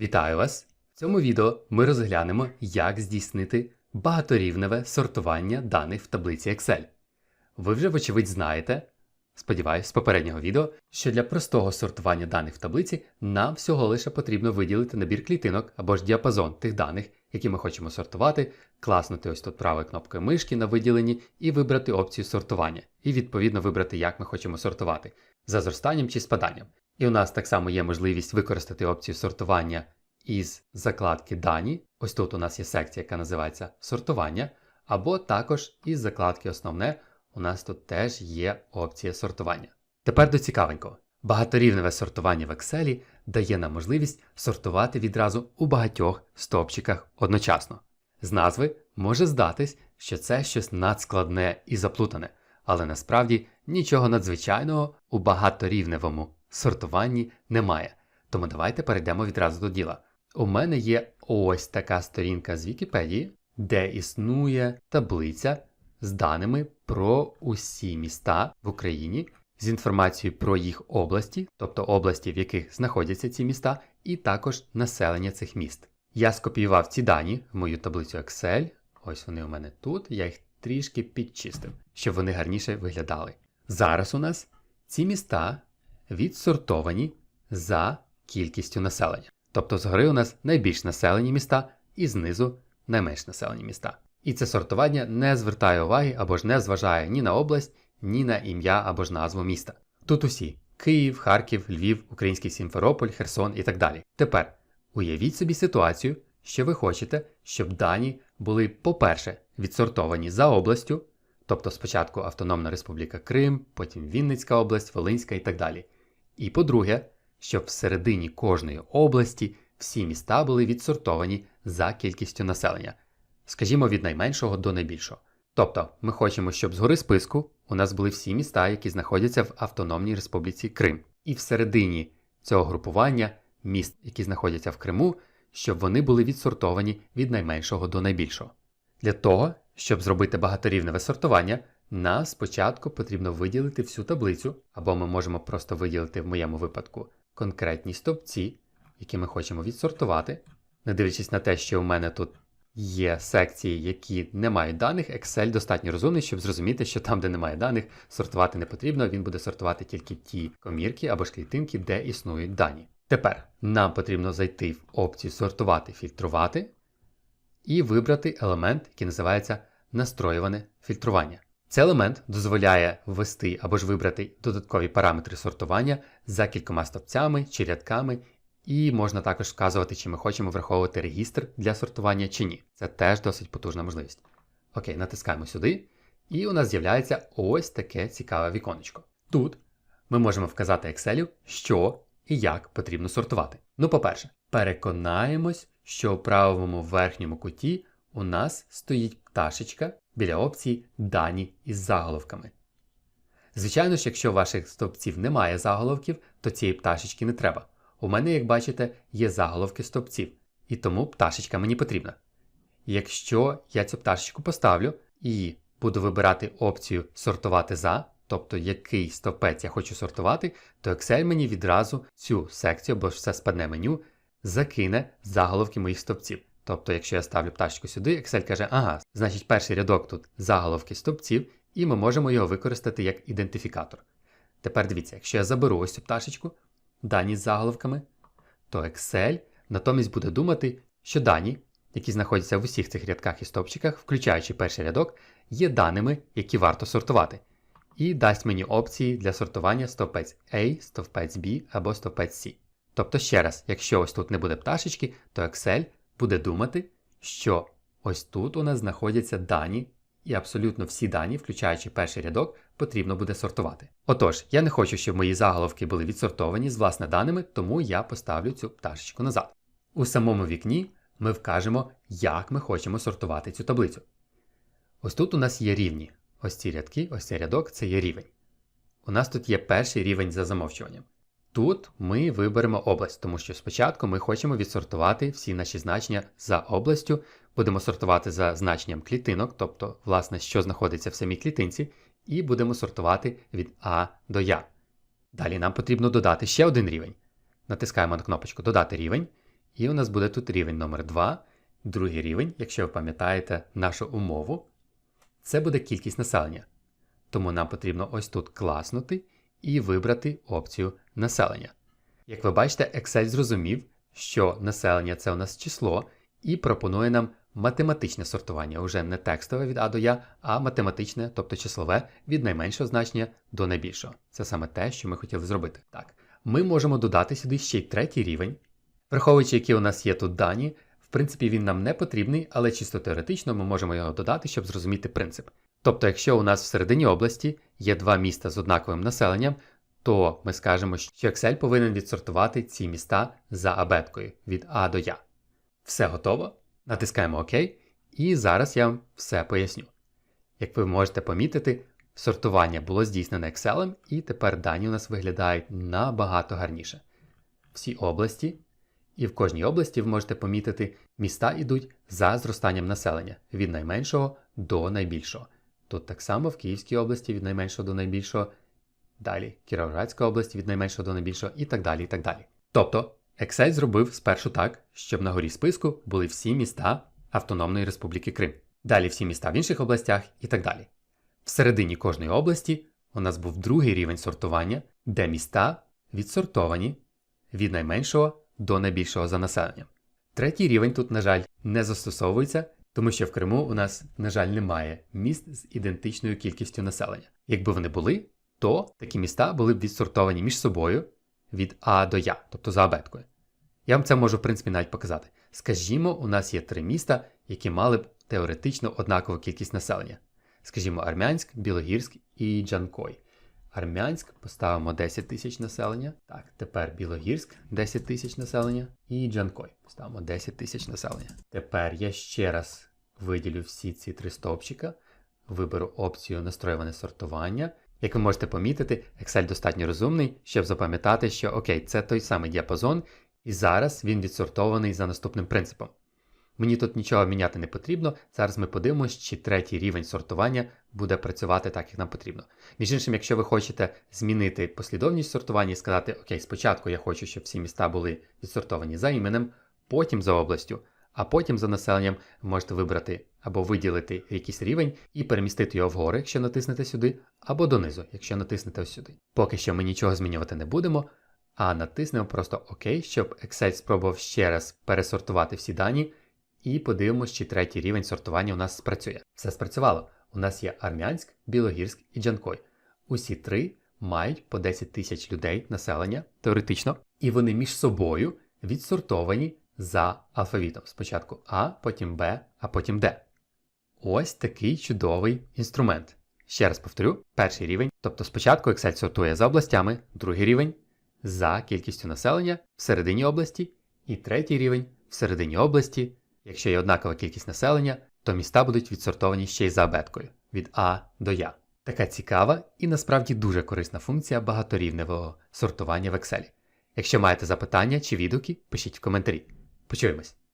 Вітаю вас! В цьому відео ми розглянемо, як здійснити багаторівневе сортування даних в таблиці Excel. Ви вже, вочевидь, знаєте, сподіваюсь, з попереднього відео, що для простого сортування даних в таблиці нам всього лише потрібно виділити набір клітинок або ж діапазон тих даних, які ми хочемо сортувати, класнути ось тут правою кнопкою мишки на виділенні і вибрати опцію сортування, і відповідно вибрати, як ми хочемо сортувати за зростанням чи спаданням. І у нас так само є можливість використати опцію сортування із закладки Дані. Ось тут у нас є секція, яка називається сортування, або також із закладки Основне у нас тут теж є опція сортування. Тепер до цікавенького. Багаторівневе сортування в Excel дає нам можливість сортувати відразу у багатьох стовпчиках одночасно. З назви може здатись, що це щось надскладне і заплутане, але насправді нічого надзвичайного у багаторівневому сортуванні немає. Тому давайте перейдемо відразу до діла. У мене є ось така сторінка з Вікіпедії, де існує таблиця з даними про усі міста в Україні, з інформацією про їх області, тобто області, в яких знаходяться ці міста, і також населення цих міст. Я скопіював ці дані в мою таблицю Excel. Ось вони у мене тут. Я їх трішки підчистив, щоб вони гарніше виглядали. Зараз у нас ці міста відсортовані за кількістю населення. Тобто згори у нас найбільш населені міста і знизу найменш населені міста. І це сортування не звертає уваги або ж не зважає ні на область, ні на ім'я або ж назву міста. Тут усі Київ, Харків, Львів, Український Сімферополь, Херсон і так далі. Тепер уявіть собі ситуацію, що ви хочете, щоб дані були, по-перше, відсортовані за областю, тобто спочатку Автономна Республіка Крим, потім Вінницька область, Волинська і так далі. І по-друге, щоб всередині кожної області всі міста були відсортовані за кількістю населення, скажімо, від найменшого до найбільшого. Тобто, ми хочемо, щоб згори списку у нас були всі міста, які знаходяться в Автономній Республіці Крим, і всередині цього групування міст, які знаходяться в Криму, щоб вони були відсортовані від найменшого до найбільшого. Для того, щоб зробити багаторівневе сортування, нам спочатку потрібно виділити всю таблицю, або ми можемо просто виділити в моєму випадку конкретні стовпці, які ми хочемо відсортувати. Не дивлячись на те, що у мене тут є секції, які не мають даних, Excel достатньо розумний, щоб зрозуміти, що там, де немає даних, сортувати не потрібно, він буде сортувати тільки ті комірки або ж клітинки, де існують дані. Тепер нам потрібно зайти в опцію сортувати, фільтрувати і вибрати елемент, який називається настроюване фільтрування. Цей елемент дозволяє ввести або ж вибрати додаткові параметри сортування за кількома стовпцями чи рядками, і можна також вказувати, чи ми хочемо враховувати регістр для сортування чи ні. Це теж досить потужна можливість. Окей, натискаємо сюди, і у нас з'являється ось таке цікаве віконечко. Тут ми можемо вказати Excel, що і як потрібно сортувати. Ну, по-перше, переконаємось, що у правому верхньому куті у нас стоїть пташечка біля опції Дані із заголовками. Звичайно ж, якщо ваших стовпців немає заголовків, то цієї пташечки не треба. У мене, як бачите, є заголовки стовпців, і тому пташечка мені потрібна. Якщо я цю пташечку поставлю і буду вибирати опцію сортувати за, тобто який стовпець я хочу сортувати, то Excel мені відразу цю секцію, або ж все спадне меню, закине заголовки моїх стовпців. Тобто, якщо я ставлю пташечку сюди, Excel каже, ага, значить перший рядок тут заголовки стовпців, і ми можемо його використати як ідентифікатор. Тепер дивіться, якщо я заберу ось цю пташечку, дані з заголовками, то Excel натомість буде думати, що дані, які знаходяться в усіх цих рядках і стовпчиках, включаючи перший рядок, є даними, які варто сортувати, і дасть мені опції для сортування стовпець A, стовпець B або стовпець C. Тобто, ще раз, якщо ось тут не буде пташечки, то Excel буде думати, що ось тут у нас знаходяться дані, і абсолютно всі дані, включаючи перший рядок, потрібно буде сортувати. Отож, я не хочу, щоб мої заголовки були відсортовані з власне даними, тому я поставлю цю пташечку назад. У самому вікні ми вкажемо, як ми хочемо сортувати цю таблицю. Ось тут у нас є рівні. Ось ці рядки, ось цей рядок це є рівень. У нас тут є перший рівень за замовчуванням. Тут ми виберемо область, тому що спочатку ми хочемо відсортувати всі наші значення за областю, будемо сортувати за значенням клітинок, тобто, власне, що знаходиться в самій клітинці, і будемо сортувати від А до Я. Далі нам потрібно додати ще один рівень. Натискаємо на кнопочку Додати рівень, І у нас буде тут рівень номер 2 Другий рівень, якщо ви пам'ятаєте нашу умову, це буде кількість населення. Тому нам потрібно ось тут класнути і вибрати опцію населення. Як ви бачите, Excel зрозумів, що населення це у нас число, і пропонує нам математичне сортування, уже не текстове від А до Я, а математичне, тобто числове від найменшого значення до найбільшого. Це саме те, що ми хотіли зробити. Так, ми можемо додати сюди ще й третій рівень. Враховуючи, які у нас є тут дані, в принципі, він нам не потрібний, але чисто теоретично ми можемо його додати, щоб зрозуміти принцип. Тобто, якщо у нас всередині області є два міста з однаковим населенням, то ми скажемо, що Excel повинен відсортувати ці міста за абеткою від А до Я. Все готово. Натискаємо ОК, і зараз я вам все поясню. Як ви можете помітити, сортування було здійснене Excel, і тепер дані у нас виглядають набагато гарніше. Всі області, і в кожній області ви можете помітити, міста йдуть за зростанням населення від найменшого до найбільшого. Тут так само в Київській області від найменшого до найбільшого, далі Кіровоградська область від найменшого до найбільшого і так далі. і так далі. Тобто, Excel зробив спершу так, щоб на горі списку були всі міста Автономної Республіки Крим, далі всі міста в інших областях і так далі. Всередині кожної області у нас був другий рівень сортування, де міста відсортовані від найменшого до найбільшого за населенням. Третій рівень тут, на жаль, не застосовується, тому що в Криму у нас, на жаль, немає міст з ідентичною кількістю населення. Якби вони були, то такі міста були б відсортовані між собою від А до Я, тобто за абеткою. Я вам це можу, в принципі, навіть показати. Скажімо, у нас є три міста, які мали б теоретично однакову кількість населення. Скажімо, Армянськ, Білогірськ і Джанкой. Армянськ поставимо 10 тисяч населення. Так, тепер Білогірськ 10 тисяч населення. І Джанкой поставимо 10 тисяч населення. Тепер я ще раз виділю всі ці три стовпчика, виберу опцію настроюване сортування. Як ви можете помітити, Excel достатньо розумний, щоб запам'ятати, що окей, це той самий діапазон, і зараз він відсортований за наступним принципом. Мені тут нічого міняти не потрібно. Зараз ми подивимося, чи третій рівень сортування буде працювати так, як нам потрібно. Між іншим, якщо ви хочете змінити послідовність сортування і сказати, окей, спочатку я хочу, щоб всі міста були відсортовані за іменем, потім за областю, а потім за населенням можете вибрати або виділити якийсь рівень і перемістити його вгору, якщо натиснете сюди, або донизу, якщо натиснете ось сюди. Поки що ми нічого змінювати не будемо, а натиснемо просто ОК, щоб Excel спробував ще раз пересортувати всі дані. І подивимось, чи третій рівень сортування у нас спрацює. Все спрацювало. У нас є Армянськ, Білогірськ і Джанкой. Усі три мають по 10 тисяч людей населення, теоретично, і вони між собою відсортовані за алфавітом. Спочатку А, потім Б, а потім Д. Ось такий чудовий інструмент. Ще раз повторю: перший рівень, тобто спочатку Excel сортує за областями, другий рівень за кількістю населення всередині області, і третій рівень всередині області. Якщо є однакова кількість населення, то міста будуть відсортовані ще й за абеткою від А до Я. Така цікава і насправді дуже корисна функція багаторівневого сортування в Excel. Якщо маєте запитання чи відгуки, пишіть в коментарі. posiłujmy się.